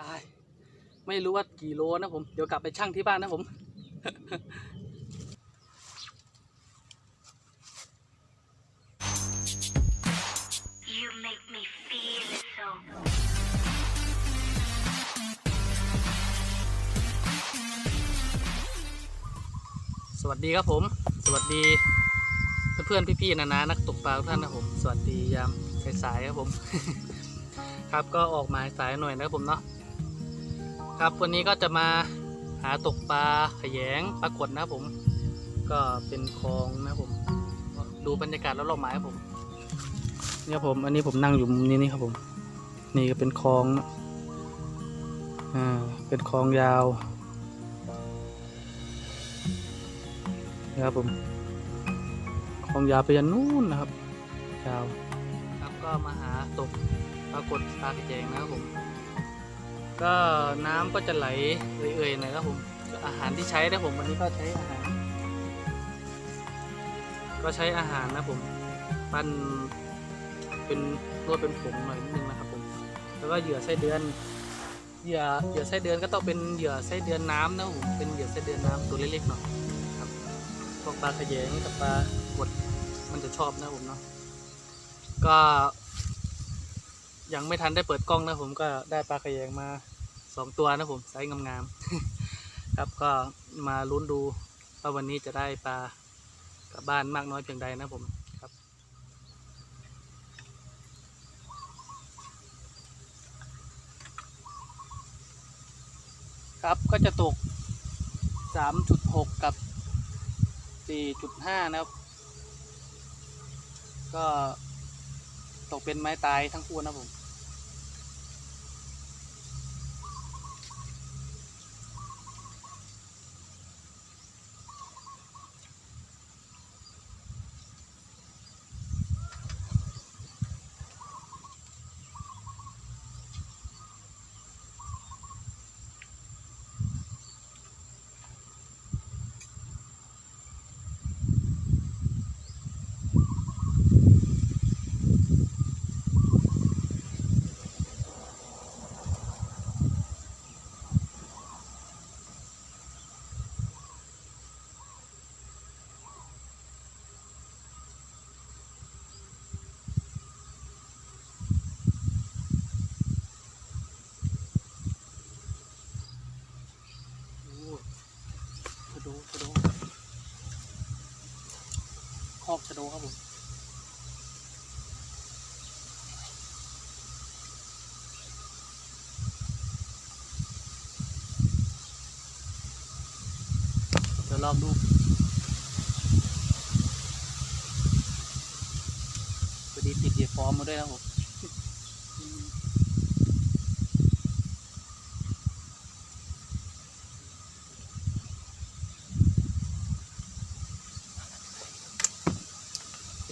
อ้ายไม่รู้ว่ากี่โลนะผม เดี๋ยวกลับไปชั่งที่บ้านนะผม You make me feel so สวัสดีครับผม สวัสดี เพื่อนๆพี่ๆนานานักตกปลาทุกท่านนะผม สวัสดียามสายๆครับผม ครับก็ออกมาสายหน่อยนะครับผมเนาะ ครับวันนี้ก็จะมาหาตกปลาขยงปลากดนะผม ก็เป็นคลองนะผม ดูบรรยากาศรอบๆหมายครับผมเนี่ยผมอันนี้ผมนั่งอยู่มุมนี้นี่ครับผม นี่ก็เป็นคลองอ่าเป็นคลองยาวนะครับผมคลองยาวไปยันนู่นนะครับยาวครับก็มาหาตกปรากฏปลากระแจงนะครับผม ก็น้ำก็จะไหลเอื่อยๆหน่อยครับผมอาหารที่ใช้นะผมวันนี้ก็ใช้อาหาร ก็ใช้อาหารนะผมปั้นเป็นนวดเป็นผงหน่อยนิดนึงนะครับผมแล้วก็เหยื่อไส้เดือนเหยื่อเหยื่อไส้เดือนก็ต้องเป็นเหยื่อไส้เดือนน้ำนะผมเป็นเหยื่อไส้เดือนน้ำตัวเล็กๆหน่อยครับพวกปลาขยงกับปลาบดมันจะชอบนะผมเนาะก็ ยังไม่ทันได้เปิดกล้องนะผมก็ได้ปลาขยงมาสองตัวนะผมไซส์งามๆครับก็มาลุ้นดูว่าวันนี้จะได้ปลากลับบ้านมากน้อยเพียงใดนะผมครับ ครับก็จะตก 3.6 กับ 4.5 นะครับ ก็ตกเป็นไม้ตายทั้งคู่นะผม อบชะโดครับผมเดี๋ยวลองดูพอดีติดเหยียบฟอร์มมาด้วยนะครับผม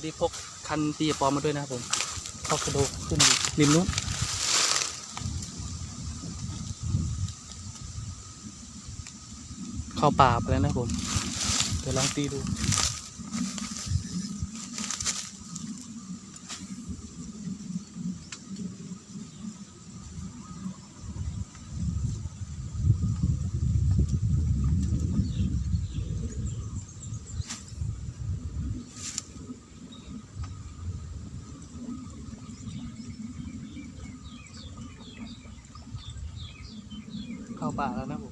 พอดีพกคันตีปอมมาด้วยนะครับผมพกกระโดดขึ้นอยู่ริมนู้นเข้าป่าไปแล้วนะผม เดี๋ยวลองตีดู ป่าแล้วนะผม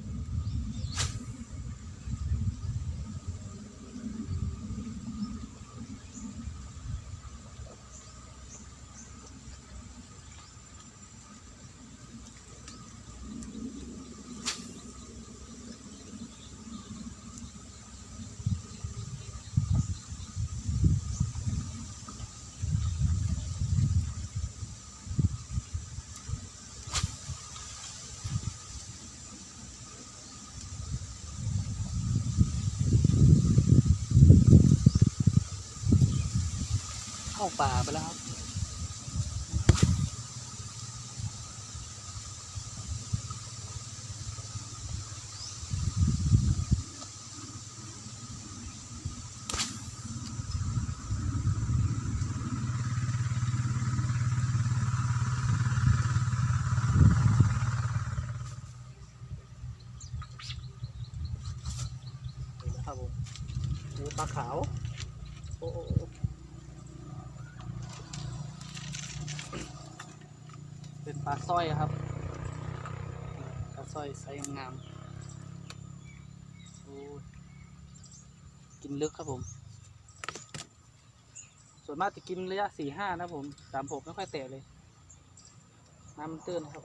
เข้าป่าไปแล้วครับครับผมปปลาขาว โอ้าสร้อยครับปลาสร้อยไซส์งามกินลึกครับผม ส่วนมากจะกินระยะสี่ห้านะผมสามหกไม่ค่อยแตะเลย น้ำมันตื้นครับ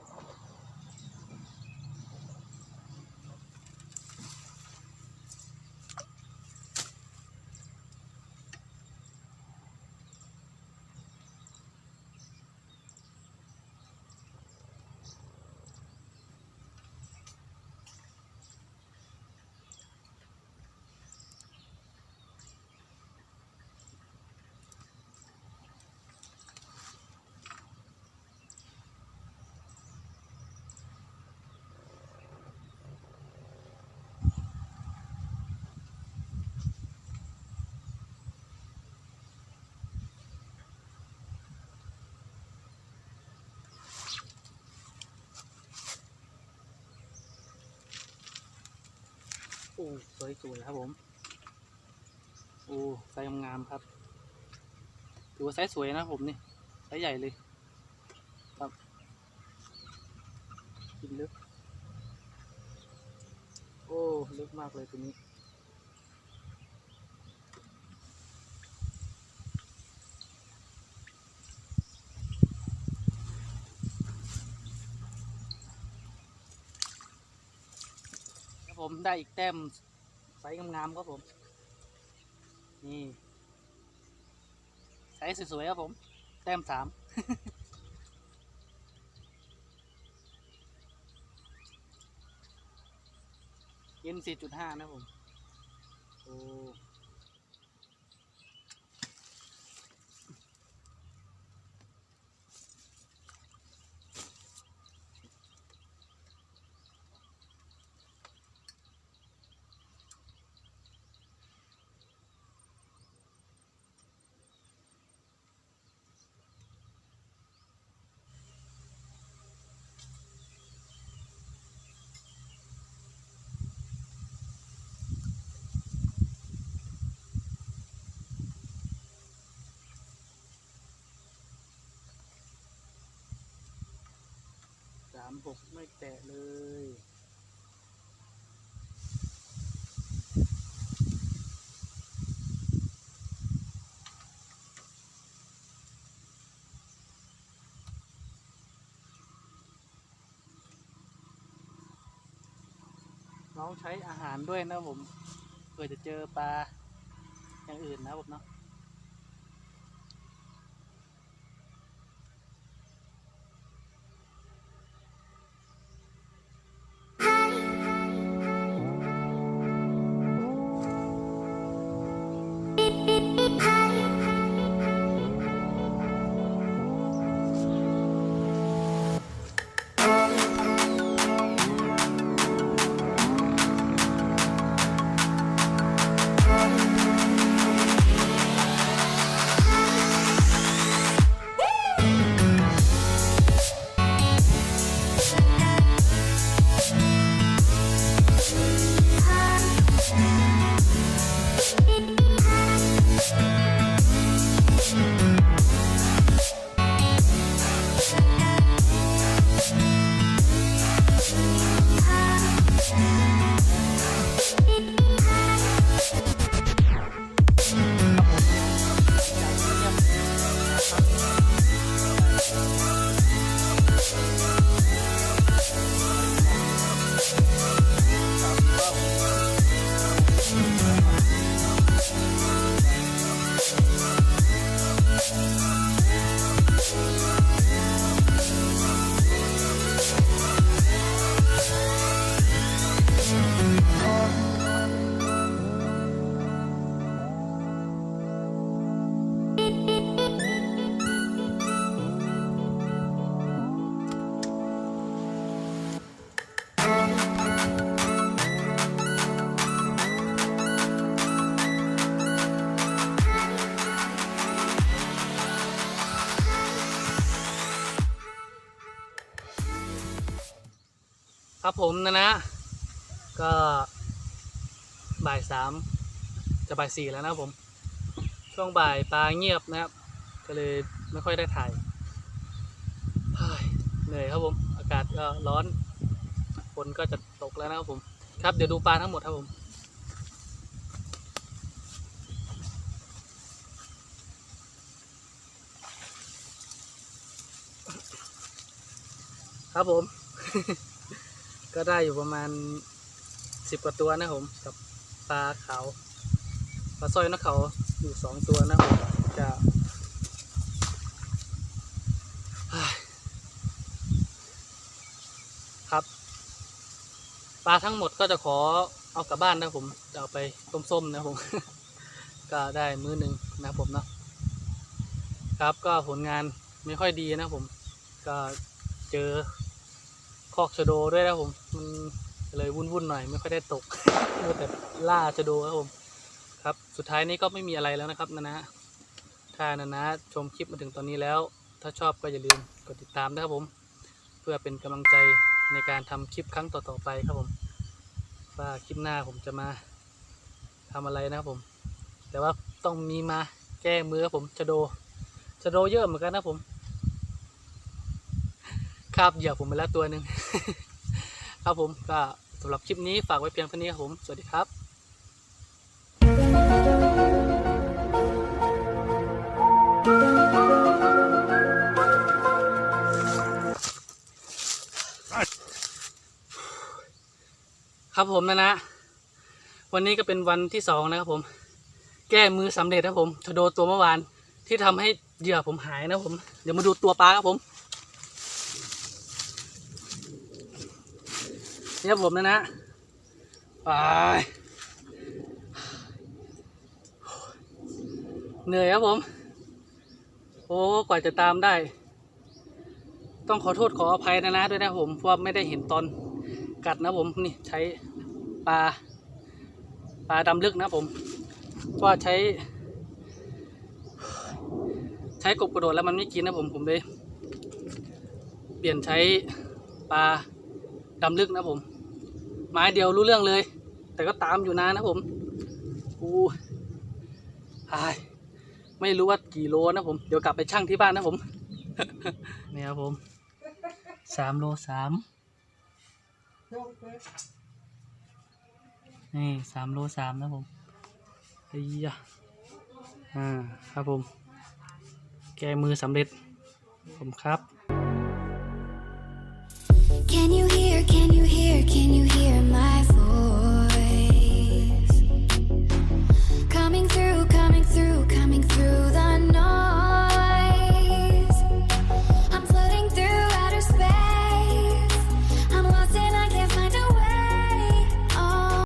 โอ้สวยสวยครับผม โอ้ไซส์งามครับถือว่าไซส์สวยนะผมนี่ไซส์ใหญ่เลย ครับกินลึก โอ้ลึกมากเลยตัวนี้ ผมได้อีกแต้มใสงามๆครับผม นี่ใสสวยๆครับผม แต้มสามเอ็นสี่จุดห้านะผมโอ้ามหกไม่แตะเลยน้องใช้อาหารด้วยนะผมเพื่อจะเจอปลาอย่างอื่นนะผมเนาะ ครับผมนะนะ ก็บ่ายสามจะบ่ายสี่แล้วนะครับผม ช่วงบ่ายปลาเงียบนะครับ ก็เลยไม่ค่อยได้ถ่ายเฮ้ยเหนื่อยครับผม อากาศก็ร้อนฝนก็จะตกแล้วนะครับผม ครับเดี๋ยวดูปลาทั้งหมดครับผมครับผม ก็ได้อยู่ประมาณสิบกว่าตัวนะผมกับปลาขาวปลาสร้อยนกเขาอยู่สองตัวนะผมจะครับปลาทั้งหมดก็จะขอเอากลับบ้านนะผมจะเอาไปต้มส้มนะผม ก็ได้มื้อหนึ่งนะผมเนาะครับก็ผลงานไม่ค่อยดีนะผม ก็เจอ คอกชะโดด้วยนะผมมันเลยวุ่นๆหน่อยไม่ค่อยได้ตกมัวแต่ล่าชะโดครับผมครับสุดท้ายนี้ก็ไม่มีอะไรแล้วนะครับนะนะถ้านะนะชมคลิปมาถึงตอนนี้แล้ว ถ้าชอบก็อย่าลืมกดติดตามนะครับผม เพื่อเป็นกำลังใจในการทำคลิปครั้งต่อๆไปครับผมว่าคลิปหน้าผมจะมาทำอะไรนะครับผม แต่ว่าต้องมีมาแก้มือครับผมชะโดชะโดเยอะเหมือนกันนะผม คาบเหยื่อผมไปแล้วตัวหนึ่งครับผมก็สำหรับคลิปนี้ฝากไว้เพียงเท่านี้ครับผมสวัสดีครับครับผมนะนะ วันนี้ก็เป็นวันที่สองนะครับผม แก้มือสำเร็จครับผมชโดตัวเมื่อวานที่ทำให้เหยื่อผมหายนะครับผม เดี๋ยวมาดูตัวปลาครับผม นี่ครับผมนะนะไปเหนื่อยครับผม โอ้กว่าจะตามได้ ต้องขอโทษขออภัยนะนะด้วยนะผมเพราะว่าไม่ได้เห็นตอนกัดนะผมนี่ใช้ปลาปลาดำลึกนะผมว่าใช้ ใช้กบกระโดดแล้วมันไม่กินนะผมผมเลย เปลี่ยนใช้ปลา ดำลึกนะผม ไม้เดียวรู้เรื่องเลย แต่ก็ตามอยู่นานนะผมอู้หายไม่รู้ว่ากี่โลนะผม เดี๋ยวกลับไปชั่งที่บ้านนะผมนี่ครับผมสามโลสามนี่สามโลสามนะผมไอ้ยะอ่าครับผม แกมือสำเร็จผมครับ Can you hear, can you hear, can you hear?